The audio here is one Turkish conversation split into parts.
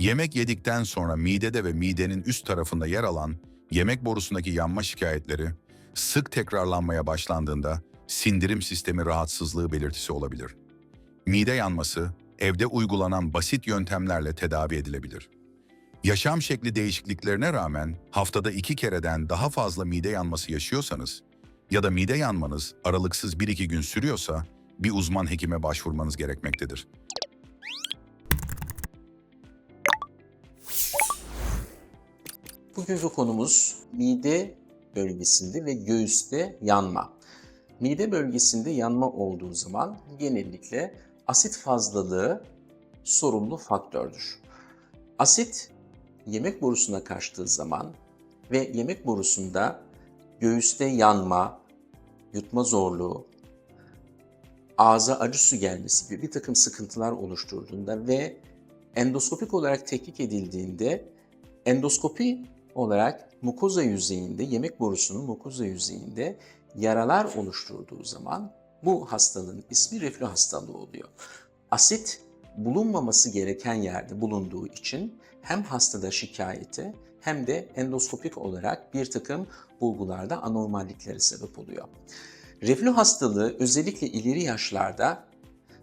Yemek yedikten sonra midede ve midenin üst tarafında yer alan yemek borusundaki yanma şikayetleri sık tekrarlanmaya başlandığında sindirim sistemi rahatsızlığı belirtisi olabilir. Mide yanması evde uygulanan basit yöntemlerle tedavi edilebilir. Yaşam şekli değişikliklerine rağmen haftada iki kereden daha fazla mide yanması yaşıyorsanız ya da mide yanmanız aralıksız 1-2 gün sürüyorsa bir uzman hekime başvurmanız gerekmektedir. Bugünkü konumuz mide bölgesinde ve göğüste yanma. Mide bölgesinde yanma olduğu zaman genellikle asit fazlalığı sorumlu faktördür. Asit yemek borusuna kaçtığı zaman ve yemek borusunda göğüste yanma, yutma zorluğu, ağza acı su gelmesi gibi bir takım sıkıntılar oluşturduğunda ve endoskopik olarak tetkik edildiğinde endoskopi olarak mukoza yüzeyinde, yemek borusunun mukoza yüzeyinde yaralar oluşturduğu zaman bu hastalığın ismi reflü hastalığı oluyor. Asit bulunmaması gereken yerde bulunduğu için hem hastada şikayeti hem de endoskopik olarak bir takım bulgularda anormalliklere sebep oluyor. Reflü hastalığı özellikle ileri yaşlarda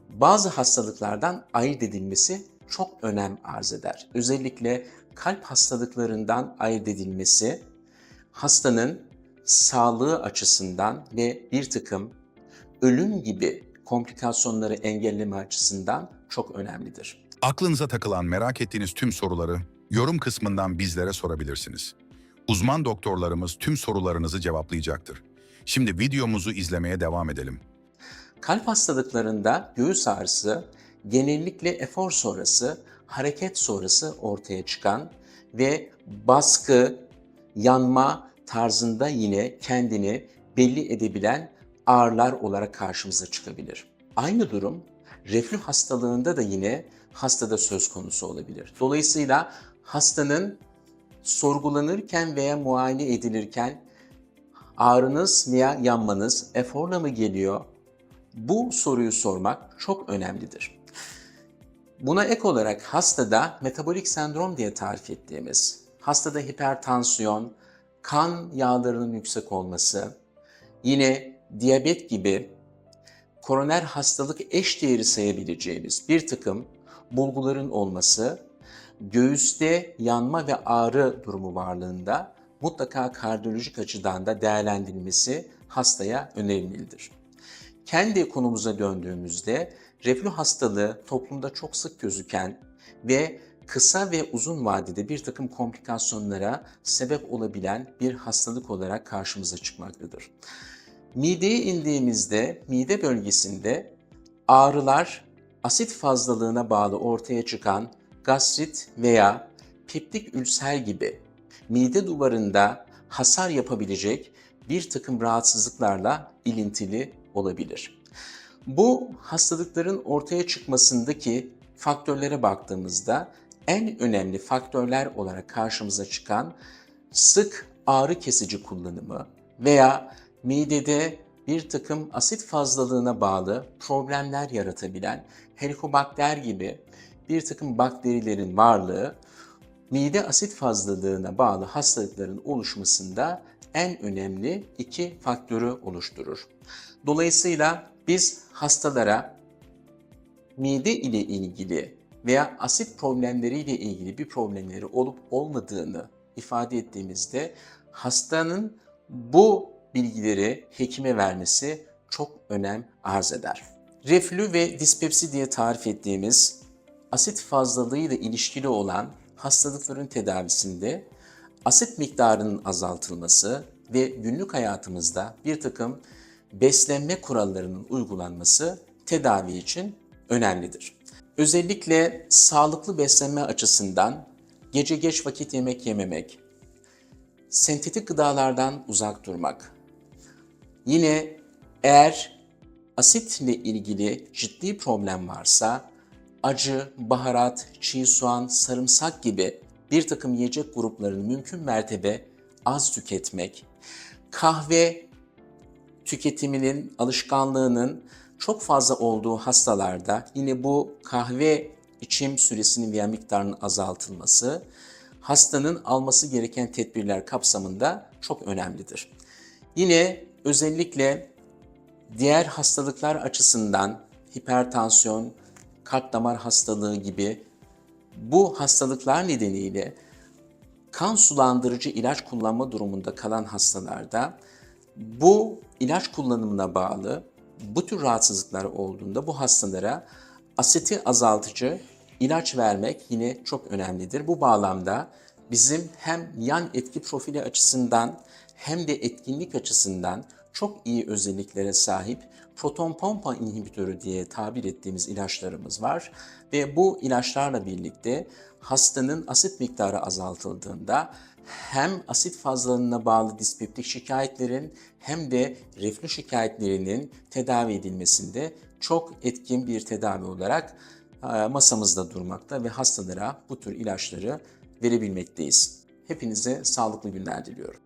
bazı hastalıklardan ayırt edilmesi çok önem arz eder. Özellikle kalp hastalıklarından ayırt edilmesi hastanın sağlığı açısından ve bir takım ölüm gibi komplikasyonları engelleme açısından çok önemlidir. Aklınıza takılan merak ettiğiniz tüm soruları yorum kısmından bizlere sorabilirsiniz. Uzman doktorlarımız tüm sorularınızı cevaplayacaktır. Şimdi videomuzu izlemeye devam edelim. Kalp hastalıklarında göğüs ağrısı genellikle efor sonrası, hareket sonrası ortaya çıkan ve baskı, yanma tarzında yine kendini belli edebilen ağrılar olarak karşımıza çıkabilir. Aynı durum reflü hastalığında da yine hastada söz konusu olabilir. Dolayısıyla hastanın sorgulanırken veya muayene edilirken ağrınız veya yanmanız eforla mı geliyor? Bu soruyu sormak çok önemlidir. Buna ek olarak hastada metabolik sendrom diye tarif ettiğimiz, hastada hipertansiyon, kan yağlarının yüksek olması, yine diyabet gibi koroner hastalık eş değeri sayabileceğimiz bir takım bulguların olması, göğüste yanma ve ağrı durumu varlığında mutlaka kardiyolojik açıdan da değerlendirilmesi hastaya önerilmelidir. Kendi konumuza döndüğümüzde reflü hastalığı toplumda çok sık gözüken ve kısa ve uzun vadede bir takım komplikasyonlara sebep olabilen bir hastalık olarak karşımıza çıkmaktadır. Mideye indiğimizde mide bölgesinde ağrılar asit fazlalığına bağlı ortaya çıkan gastrit veya peptik ülser gibi mide duvarında hasar yapabilecek bir takım rahatsızlıklarla ilintili olabilir. Bu hastalıkların ortaya çıkmasındaki faktörlere baktığımızda en önemli faktörler olarak karşımıza çıkan sık ağrı kesici kullanımı veya midede bir takım asit fazlalığına bağlı problemler yaratabilen helikobakter gibi bir takım bakterilerin varlığı mide asit fazlalığına bağlı hastalıkların oluşmasında en önemli iki faktörü oluşturur. Dolayısıyla biz hastalara mide ile ilgili veya asit problemleriyle ilgili bir problemleri olup olmadığını ifade ettiğimizde hastanın bu bilgileri hekime vermesi çok önem arz eder. Reflü ve dispepsi diye tarif ettiğimiz asit fazlalığıyla ilişkili olan hastalıkların tedavisinde asit miktarının azaltılması ve günlük hayatımızda bir takım beslenme kurallarının uygulanması tedavi için önemlidir. Özellikle sağlıklı beslenme açısından gece geç vakit yemek yememek, sentetik gıdalardan uzak durmak, yine eğer asitle ilgili ciddi problem varsa acı, baharat, çiğ soğan, sarımsak gibi bir takım yiyecek gruplarını mümkün mertebe az tüketmek, kahve tüketiminin, alışkanlığının çok fazla olduğu hastalarda yine bu kahve içim süresinin veya miktarının azaltılması, hastanın alması gereken tedbirler kapsamında çok önemlidir. Yine özellikle diğer hastalıklar açısından hipertansiyon, kalp damar hastalığı gibi bu hastalıklar nedeniyle kan sulandırıcı ilaç kullanma durumunda kalan hastalarda bu ilaç kullanımına bağlı bu tür rahatsızlıklar olduğunda bu hastalara asiti azaltıcı ilaç vermek yine çok önemlidir. Bu bağlamda bizim hem yan etki profili açısından hem de etkinlik açısından çok iyi özelliklere sahip proton pompa inhibitörü diye tabir ettiğimiz ilaçlarımız var. Ve bu ilaçlarla birlikte hastanın asit miktarı azaltıldığında hem asit fazlalığına bağlı dispeptik şikayetlerin hem de reflü şikayetlerinin tedavi edilmesinde çok etkin bir tedavi olarak e, masamızda durmakta ve hastalara bu tür ilaçları verebilmekteyiz. Hepinize sağlıklı günler diliyorum.